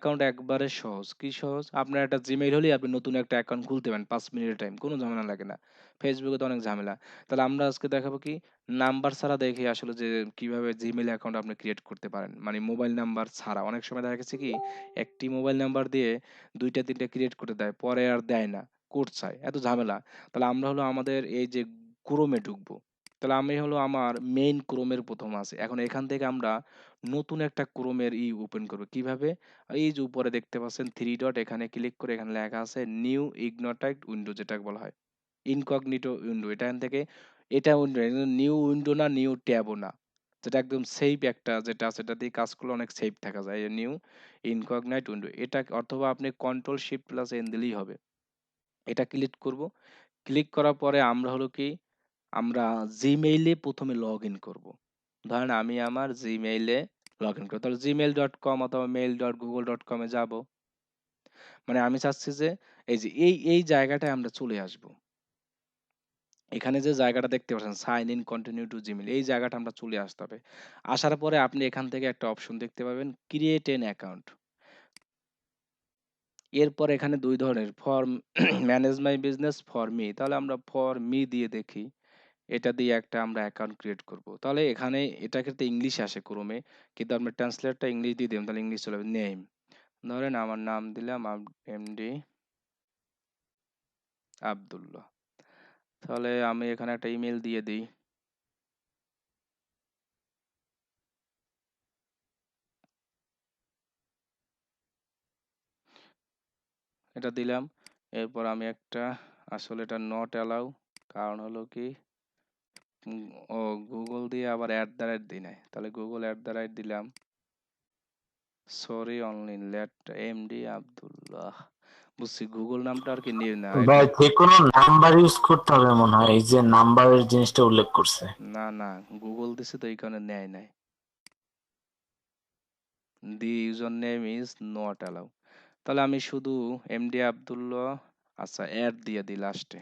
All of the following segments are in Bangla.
অ্যাকাউন্ট একবারে সহজ। কি সহজ? আপনার একটা Gmail হলেই আপনি নতুন একটা অ্যাকাউন্ট খুলতে পারেন পাঁচ মিনিটের টাইম। কোনো ঝামেলা লাগে না। এ তো অনেক ঝামেলা। তাহলে আমরা আজকে দেখাবো কি নাম্বার ছাড়া দেখি আসলে যে কীভাবে Gmail অ্যাকাউন্ট আপনি ক্রিয়েট করতে পারেন। মানে মোবাইল নাম্বার ছাড়া। অনেক সময় দেখা গেছে কি একটি মোবাইল নাম্বার দিয়ে ২ টা ৩ ক্রিয়েট করে দেয়। পরে আর দেয় না। কোড চায়। এত ঝামেলা। তাহলে আমরা হলো আমাদের এই যে এ ঢুকবো। তাহলে আমি হলো আমার মেইন এর ১ম আছে। এখন এখান থেকে আমরা নতুন একটা এর ই ওপেন করব। কীভাবে? এই যে উপরে দেখতে পাচ্ছেন 3 ডট এখানে ক্লিক করে এখানে লেখা আছে নিউ ইগনিটেড উইন্ডো যেটাকে বলা হয়। ইনকগনিটো উইন্ডো এখান থেকে, এটা উইন্ডো নিউ উইন্ডো না নিউ ট্যাবও না। যেটা একদম সেফ একটা যেটা আছে, এটা দিয়ে কাজ করলে অনেক সেফ থাকা যায়। নিউ ইনকগনাইট উইন্ডো এটা অথবা আপনি কন্ট্রোল শিফট প্লাস এন দিলেই হবে। এটা ক্লিক করব। ক্লিক করার পরে আমরা হলো কি আমরা এ ১ম এ লগইন করব। ধরেন আমি আমার জিমেইলে এ লগইন করব। তাহলে gmail.com অথবা মেল ডট গুগল mail.google.com এ যাব। মানে আমি চাচ্ছি যে এই যে এই, এই জায়গাটায় আমরা চলে আসব। এখানে যে জায়গাটা দেখতে পাচ্ছেন sign in continue to Gmail এই জায়গাটা আমরা চলে আসতে হবে। আসার পরে আপনি এখান থেকে একটা অপশন দেখতে পাবেন ক্রিয়েট এন অ্যাকাউন্ট। এরপর এখানে দুই ধরনের for manage my business for me তাহলে আমরা ফর মি দিয়ে দেখি। এটা দিয়ে একটা আমরা অ্যাকাউন্ট ক্রিয়েট করব। তাহলে এখানে এটা কিন্তু ইংলিশে আসে ক্রোমে কিন্তু আমরা ট্রান্সলেটটা ইংলিশ দিয়ে দিলাম, তাহলে ইংলিশ চলে যাবে নেম। ধরেন আমার নাম দিলাম এমডি আব্দুল্লাহ। তাহলে আমি এখানে একটা ইমেইল দিয়ে দিই। এটা দিলাম। এরপর আমি একটা, আসলে এটা নট অ্যালাউ কারণ হলো কি ও গুগল দিয়ে আবার অ্যাট দ্য রাইট দিই নাই। তাহলে গুগল অ্যাট দ্য রাইট দিলাম। Sorry only let MD Abdullah. বুঝছি গুগল নামটা আর কি নিয়ে না। ভাই যেকোনো নাম্বার ইউজ করতে হবে মনে হয় এই যে নাম্বারের জিনিসটা উল্লেখ করছে না না গুগল দিছে তো এই কারণে নেয় নাই the user name is not allow তাহলে আমি শুধু এমডি আব্দুল্লাহ আচ্ছা অ্যাড দিয়ে দিই লাস্টে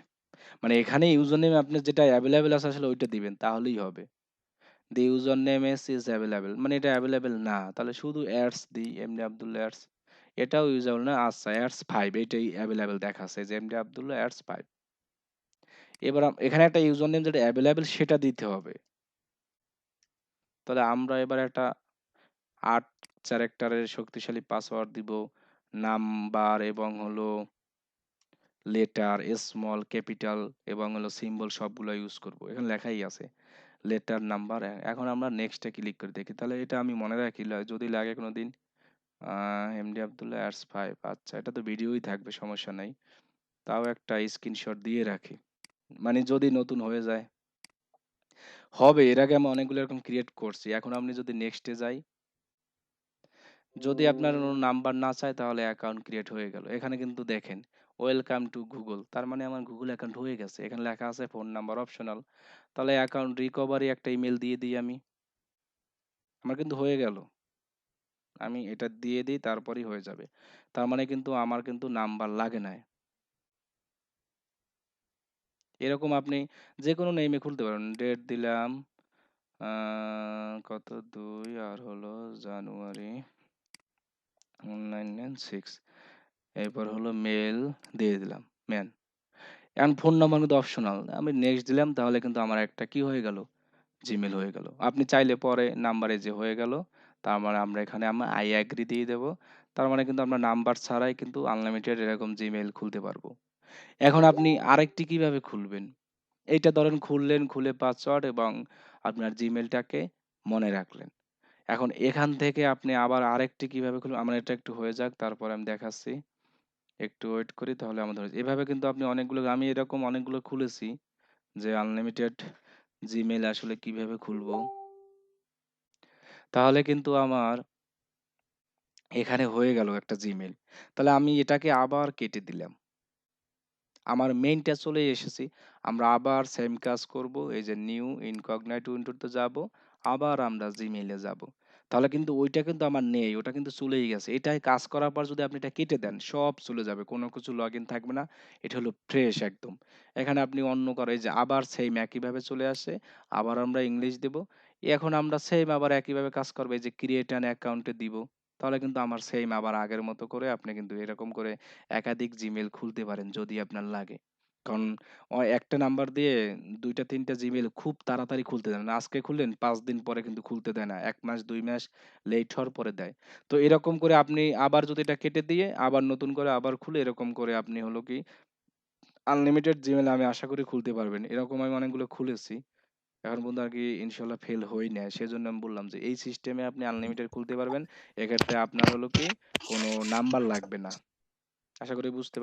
মানে এখানে ইউজার নেম আপনি যেটা অ্যাভেলেবেল আছে আসলে ওইটা দিবেন, তাহলেই হবে। The user name is is available মানে এটা অ্যাভেলেবেল না, তাহলে শুধু অ্যাডস দিই এমডি আব্দুল্লাহ অ্যাডস এটাও ইউজেবল না আচ্ছা অ্যাডস ফাইভ এটাই অ্যাভেলেবেল দেখাচ্ছে যে এমডি আব্দুল্লাহ অ্যাডস ফাইভ এবার এখানে একটা ইউজার নেম যেটা অ্যাভেলেবেল সেটা দিতে হবে। তাহলে আমরা এবার একটা আট ক্যারেক্টারের শক্তিশালী পাসওয়ার্ড দিব নাম্বার এবং হলো লেটার স্মল ক্যাপিটাল এবং হলো সিম্বল সবগুলো ইউজ করব। এখানে লেখাই আছে লেটার নাম্বার এখন আমরা নেক্সটে ক্লিক করে, দেখি। তাহলে এটা আমি মনে রাখি যদি লাগে কোনো দিন এমডি আবদুল্লাহ অ্যাডস ফাইভ আচ্ছা এটা তো ভিডিওই থাকবে, সমস্যা নাই। তাও একটা স্ক্রিনশট দিয়ে রাখি। মানে যদি নতুন হয়ে যায়। হবে, এর আগে আমি অনেকগুলো এরকম ক্রিয়েট করছি। এখন আপনি যদি নেক্সটে যাই যদি আপনার নাম্বার না চায়, তাহলে অ্যাকাউন্ট ক্রিয়েট হয়ে গেল। এখানে কিন্তু দেখেন ওয়েলকাম টু গুগল তার মানে আমার গুগল অ্যাকাউন্ট হয়ে গেছে। এখানে লেখা আছে ফোন নাম্বার অপশনাল তাহলে অ্যাকাউন্ট রিকভারি একটা ইমেল দিয়ে দিই আমি। আমার কিন্তু হয়ে গেল। আমি এটা দিয়ে দিই, তারপরই হয়ে যাবে। তার মানে কিন্তু আমার কিন্তু নাম্বার লাগে না এরকম আপনি যে কোনো নেমে খুলতে পারেন। ডেট দিলাম কত? দুই, আর হলো জানুয়ারি। Nine nine six. এরপর হলো মেল দিয়ে দিলাম ম্যান। এখন ফোন নাম্বার কিন্তু অপশনাল। আমি নেক্সট দিলাম তাহলে কিন্তু আমার একটা কি হয়ে গেল? জিমেল হয়ে গেল। আপনি চাইলে পরে নাম্বারে যে হয়ে গেল তার মানে আমরা এখানে আমরা আই অ্যাগ্রি দিয়ে দেব। তার মানে কিন্তু আমরা নাম্বার ছাড়াই কিন্তু আনলিমিটেড এরকম জিমেল খুলতে পারব। এখন আপনি আরেকটি কীভাবে খুলবেন? এইটা ধরেন খুললেন খুলে পাসওয়ার্ড এবং আপনার জিমেলটাকে মনে রাখলেন। এখন এখান থেকে আপনি আবার আরেকটি কীভাবে খুলবেন? আমার এটা একটু হয়ে যাক, তারপর আমি দেখাচ্ছি। একটু ওয়েট করি, তাহলে আমাদের এভাবে কিন্তু আপনি অনেকগুলো, আমি এরকম অনেকগুলো খুলেছি যে আনলিমিটেড জিমেল আসলে কীভাবে খুলবো। তাহলে কিন্তু আমার এখানে হয়ে গেল একটা জিমেল তাহলে আমি এটাকে আবার কেটে দিলাম। আমার মেইনটা চলে এসেছি। আমরা আবার সেম কাজ করব। এই যে নিউ ইনকগনাইট উইন্ডোতে যাব। আবার আমরা জিমেইলে যাব। তাহলে কিন্তু ওইটা কিন্তু আমার নেই, ওটা কিন্তু চলেই গেছে। এটাই কাজ করার পর যদি আপনি এটা কেটে দেন, সব চলে যাবে, কোনো কিছু লগ ইন থাকবে না। এটা হলো ফ্রেশ একদম। এখানে আপনি অন্য করে যে আবার সেম একইভাবে চলে আসে, আবার আমরা ইংলিশ দেব। এখন আমরা সেম আবার একইভাবে কাজ করব যে ক্রিয়েট অ্যান অ্যাকাউন্টে দিব। তাহলে কিন্তু আমার সেম আবার আগের মতো করে আপনি কিন্তু এরকম করে একাধিক জিমেল খুলতে পারেন, যদি আপনার লাগে। কারণ ও একটা নাম্বার দিয়ে দুইটা, তিনটা জিমেল খুব তাড়াতাড়ি খুলতে দেয় না। আজকে খুললেন, পাঁচ দিন পরে কিন্তু খুলতে দেয় না। এক মাস, দুই মাস লেট হওয়ার পরে দেয়। তো এরকম করে আপনি আবার যদি এটা কেটে দিয়ে আবার নতুন করে আবার খুলে এরকম করে আপনি হলো কি আনলিমিটেড জিমেল আমি আশা করি খুলতে পারবেন। এরকম আমি অনেকগুলো খুলেছি। এখন পর্যন্ত আর কি ইনশাল্লাহ ফেল হই না সেজন্য আমি বললাম যে এই সিস্টেমে আপনি আনলিমিটেড খুলতে পারবেন। এক্ষেত্রে আপনার হলো কি কোনো নাম্বার লাগবে না। আশা করি বুঝতে